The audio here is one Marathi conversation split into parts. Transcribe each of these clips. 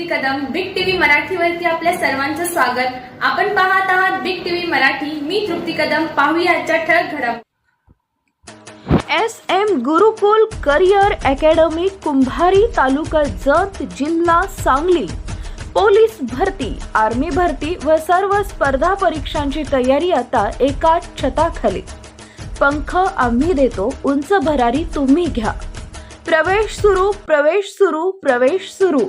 तृप्ती कदम बिग टीव्ही मराठीवरती आपल्या सर्वांचं स्वागत. आपण पाहत आहात बिग टीव्ही मराठी. मी तृप्ती कदम. पाहूया आजच्या ठळक घडम. S M Gurukul career academy Kumbhari तालुका जत जिल्हा सांगली. पोलीस भरती आर्मी भरती व सर्व स्पर्धा परीक्षांची तयारी आता एका छताखाली. पंख आम्ही देतो उंच भरारी तुम्ही घ्या. प्रवेश सुरू प्रवेश सुरू प्रवेश सुरू.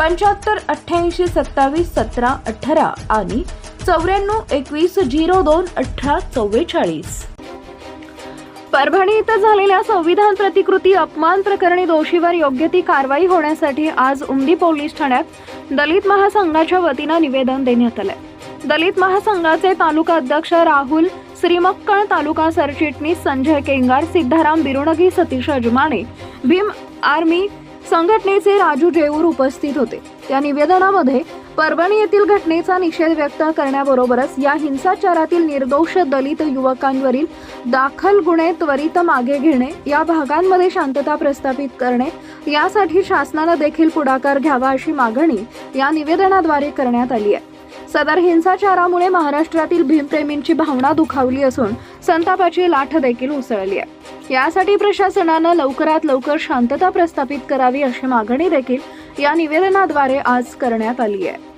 पंच्याहत्तर अठ्ठ्याऐंशी सत्तावीस सतरा अठरा आणि चौऱ्याण्णव एकवीस झिरो दोन अठरा चव्वेचाळीस. परभणी इथं झालेल्या संविधान प्रतिकृती अपमान प्रकरणी दोषीवर योग्य ती कारवाई होण्यासाठी आज उमदी पोलीस ठाण्यात दलित महासंघाच्या वतीनं निवेदन देण्यात आलंय. दलित महासंघाचे तालुका अध्यक्ष राहुल श्रीमक्कळ तालुका सरचिटणीस संजय केंगार सिद्धाराम बिरुणगी सतीश अजमाने भीम आर्मी संघटनेचे राजू जेऊर उपस्थित होते. त्या निवेदनामध्ये परभणी येथील घटनेचा निषेध व्यक्त करण्याबरोबरच या हिंसाचारातील निर्दोष दलित युवकांवरील दाखल गुन्हे त्वरित मागे घेणे या भागांमध्ये शांतता प्रस्थापित करणे यासाठी शासनानं देखील पुढाकार घ्यावा अशी मागणी या निवेदनाद्वारे करण्यात आली आहे. सदर हिंसाचारामुळे महाराष्ट्रातील भीमप्रेमींची भावना दुखावली असून संतापाची लाट देखील उसळली आहे. यासाठी प्रशासनानं लवकरात लवकर शांतता प्रस्थापित करावी अशी मागणी देखील या निवेदनाद्वारे आज करण्यात आली आहे.